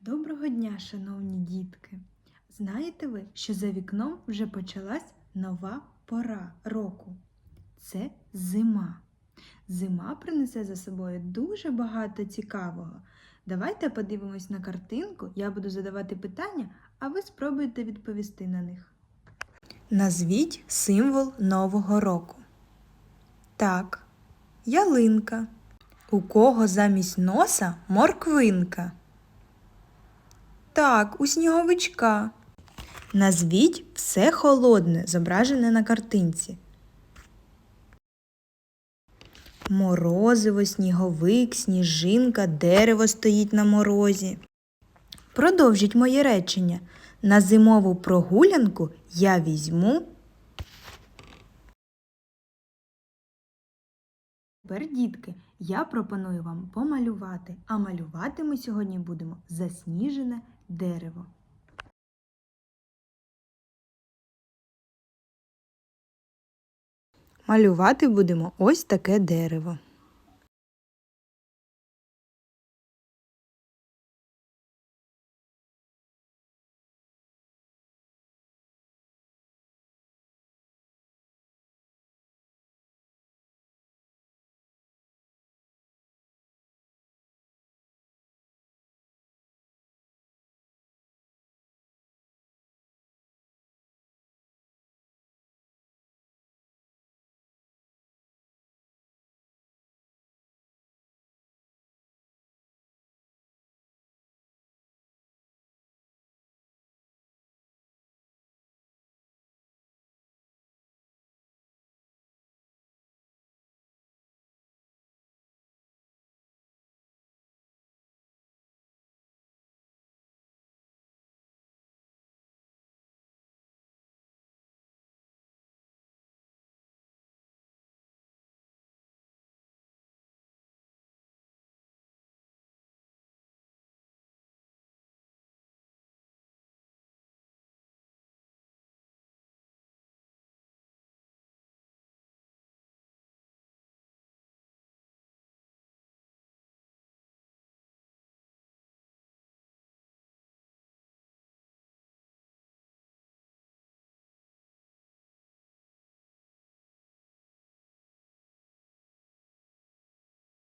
Доброго дня, шановні дітки! Знаєте ви, що за вікном вже почалась нова пора року? Це зима. Зима принесе за собою дуже багато цікавого. Давайте подивимось на картинку, я буду задавати питання, а ви спробуйте відповісти на них. Назвіть символ Нового року. Так, ялинка. У кого замість носа морквинка? Так, у сніговичка. Назвіть все холодне, зображене на картинці. Морозиво, сніговик, сніжинка, дерево стоїть на морозі. Продовжіть моє речення. На зимову прогулянку я візьму. Тепер, дітки, я пропоную вам помалювати, а малювати ми сьогодні будемо засніжене дерево. Малювати будемо ось таке дерево.